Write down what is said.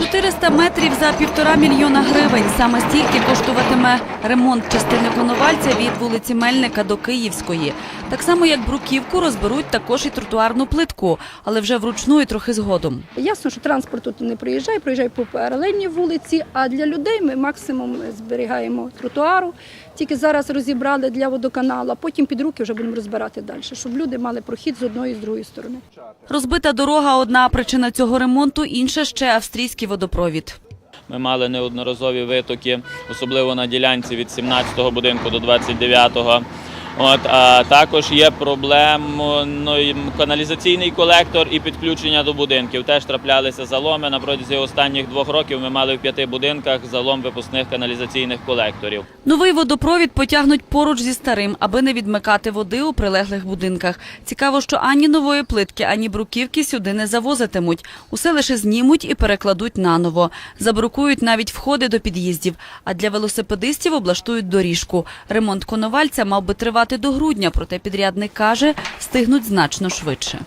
400 метрів за півтора мільйона гривень. Саме стільки коштуватиме ремонт частини Коновальця від вулиці Мельника до Київської. Так само, як бруківку, розберуть також і тротуарну плитку, але вже вручну і трохи згодом. Ясно, що транспорт тут не проїжджає, проїжджає по паралельній вулиці. А для людей ми максимум зберігаємо тротуару. Тільки зараз розібрали для водоканалу, а потім під руки вже будемо розбирати далі, щоб люди мали прохід з одної і з другої сторони. Розбита дорога – одна причина цього ремонту, інша ще австрійський водопровід. Ми мали неодноразові витоки, особливо на ділянці від 17-го будинку до 29-го. От, а також є проблемний каналізаційний колектор і підключення до будинків. Теж траплялися заломи. На протязі останніх двох років ми мали в п'яти будинках залом випускних каналізаційних колекторів. Новий водопровід потягнуть поруч зі старим, аби не відмикати води у прилеглих будинках. Цікаво, що ані нової плитки, ані бруківки сюди не завозитимуть. Усе лише знімуть і перекладуть наново. Забрукують навіть входи до під'їздів. А для велосипедистів облаштують доріжку. Ремонт коновальця мав би тривати до грудня, проте підрядник каже, встигнуть значно швидше.